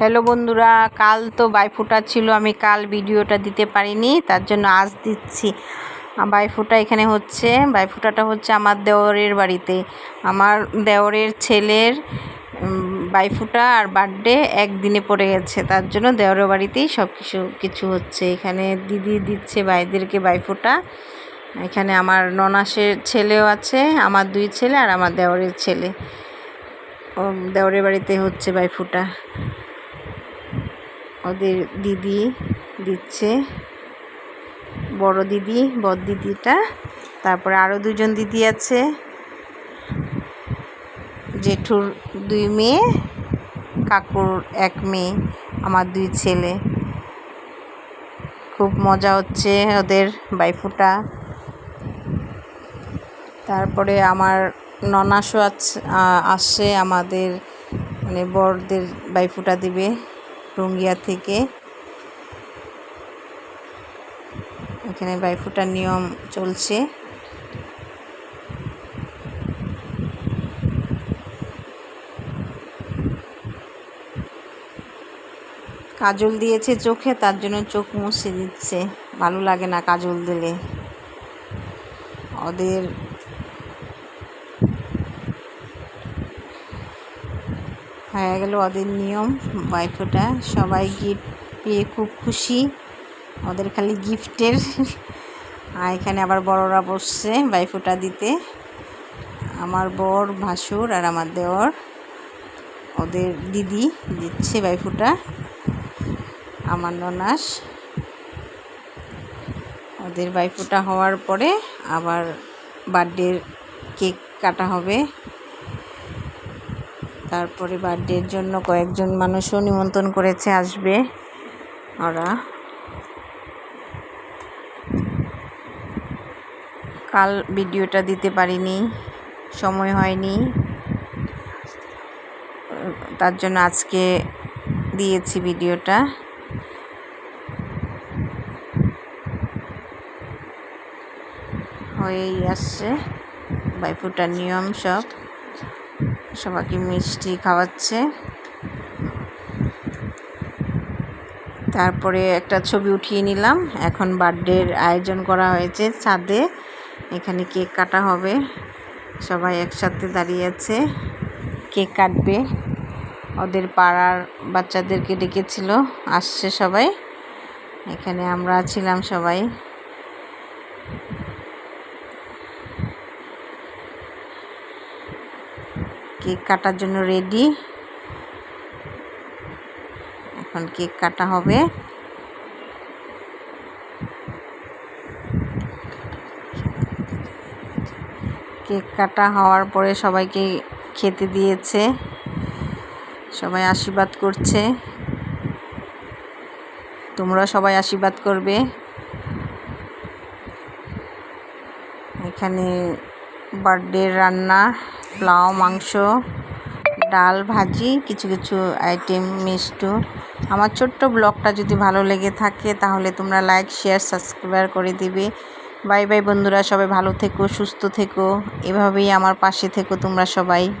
Hello বন্ধুরা, কাল তো বাইফোঁটা ছিল, আমি কাল ভিডিওটা দিতে পারিনি, তার জন্য আজ দিচ্ছি। বাইফোঁটা এখানে হচ্ছে, বাইফোঁটাটা হচ্ছে আমার দেওরের বাড়িতে। আমার দেওরের ছেলের বাইফোঁটা আর বার্থডে একদিনে পড়ে গেছে, তার জন্য দেওরের বাড়িতেই সব কিছু কিছু হচ্ছে। এখানে দিদি দিচ্ছে ভাইদেরকে বাইফোঁটা। এখানে আমার ননাসের ছেলেও আছে, আমার দুই ছেলে আর আমার দেওরের ছেলে। দেওরের বাড়িতে হচ্ছে বাইফোঁটা। ওদের দিদি দিচ্ছে, বড় দিদি, বড় দিদিটা, তারপরে আরও দুজন দিদি আছে, জেঠুর দুই মেয়ে, কাকুর এক মেয়ে, আমার দুই ছেলে। খুব মজা হচ্ছে ওদের বাইফুটা। তারপরে আমার ননাসও আসছে আমাদের মানে বড়দের বাইফুটা দিবে। রঙ্গিয়া থেকে। এখানে বাইফুটার নিয়ম চলছে। কাজল দিয়েছে চোখে, তার জন্য চোখ মুছে দিচ্ছে। ভালো লাগে না কাজল দিলে। ওদের হয়ে গেল ওদের নিয়ম, বাইফোটা। সবাই গিফট পেয়ে খুব খুশি। ওদের খালি গিফটের। আর এখানে আবার বড়রা বসছে বাইফোটা দিতে। আমার বর, ভাসুর আর আমার দেওর। ওদের দিদি দিচ্ছে বাইফোটা। আমার ননাস। ওদের বাইফোটা হওয়ার পরে আবার বার্থডের কেক কাটা হবে। তারপরে বার্থডের জন্য কয়েকজন মানুষও নিমন্ত্রণ করেছে আসবে ওরা। কাল ভিডিওটা দিতে পারিনি, সময় হয়নি। তার জন্য আজকে দিয়েছি ভিডিওটা। হয়েই আসছে, বাইফুটার নিয়ম সব। সবাইকে মিষ্টি খাওয়াচ্ছে। তারপরে একটা ছবি উঠিয়ে নিলাম। এখন বার্থডের আয়োজন করা হয়েছে ছাদে। এখানে কেক কাটা হবে। সবাই একসাথে দাঁড়িয়ে আছে। কেক কাটবে। ওদের পাড়ার বাচ্চাদেরকে ডেকেছিল। আসছে সবাই। এখানে আমরা ছিলাম সবাই। কেক কাটার জন্য রেডি এখন কেক কাটা হবে। কেক কাটা হওয়ার পরে সবাইকে খেতে দিয়েছে। সবাই আশীর্বাদ করছে। তোমরা সবাই আশীর্বাদ করবে। এখানে বার্থডে রান্না পোলাও মাংস, ডাল, ভাজি, কিছু কিছু আইটেম, মিষ্টু। আমার ছোট্ট ব্লগটা যদি ভালো লেগে থাকে, তাহলে তোমরা লাইক, শেয়ার সাবস্ক্রাইব করে দিবে। বাই বাই বন্ধুরা, সবাই ভালো থেকো, সুস্থ থেকো। এভাবেই আমার পাশে থেকো তোমরা সবাই।